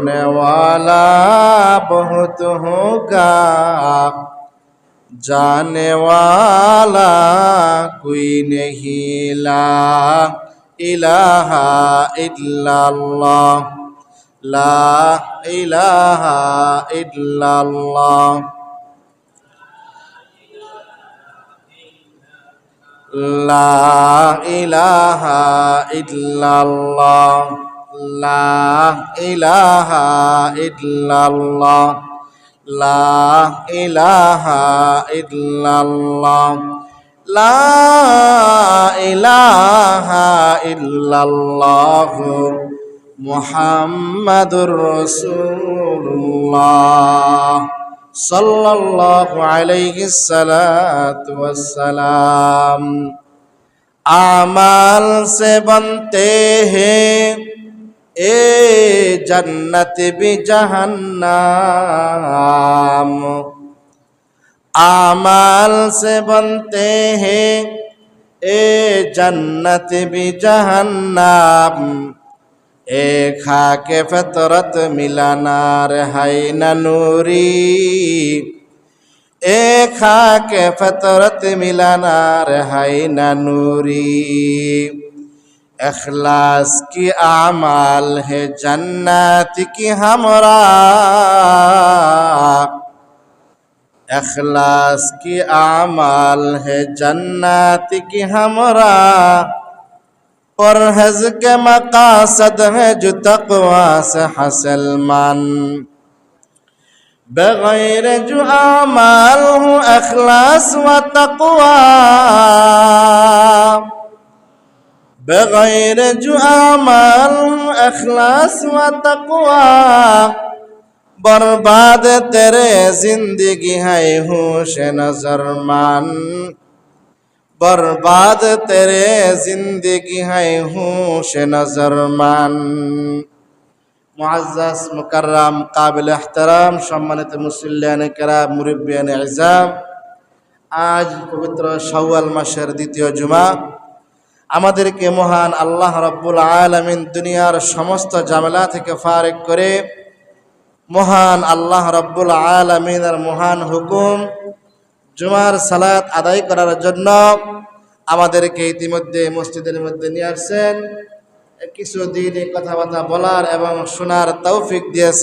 رونے والا بہت ہوگا جانے والا کوئی نہیں لا الہ الا اللہ لا الہ الا اللہ لا الہ الا اللہ লা ইলাহা ইল্লাল্লাহ। লা ইলাহা ইল্লাল্লাহ। লা ইলাহা ইল্লাল্লাহ মুহাম্মাদুর রাসূলুল্লাহ। সাল্লাল্লাহু আলাইহি সালাতু ওয়াস আমাল সে বনতে হ্যায় এ জান্নাতে বি জাহান্নাম। আমাল সে বনতে হে, এ জান্নাতে বি জাহান্নাম। এ খাকে ফতরত মিলানার হাই না নূরি। এ খাকে ফতরত মিলানার হাই না নূরি। اخلاص کی اعمال ہے جنت کی ہمراہ اخلاص کی اعمال ہے جنت کی ہمراہ پرہز کے مقاصد ہے جو تقوا سے حاصل من بغیر جو اعمال ہوں اخلاص و تقوا بغير جعمل اخلاص و تقوى برباد تیرے زندگی ہے ہوش نظر مان برباد تیرے زندگی ہے ہوش نظر مان معزز مکرم قابل احترام সম্মানিত মুসল্লিয়ান کرام মুরব্বিয়ান ইজাম আজ পবিত্র শাওয়াল মাসের দ্বিতীয় জুমা আমাদেরকে মহান আল্লাহ রব্বুল আলমিন দুনিয়ার সমস্ত ঝামেলা থেকে ফারেক করে মহান আল্লাহ রব্বুল আলমিনের মহান হুকুম, জুমার সালাত আদায় করার জন্য আমাদেরকে ইতিমধ্যে মসজিদের মধ্যে নিয়ে আসছেন। কিছু দিন কথাবার্তা বলার এবং শোনার তৌফিক দিয়েছে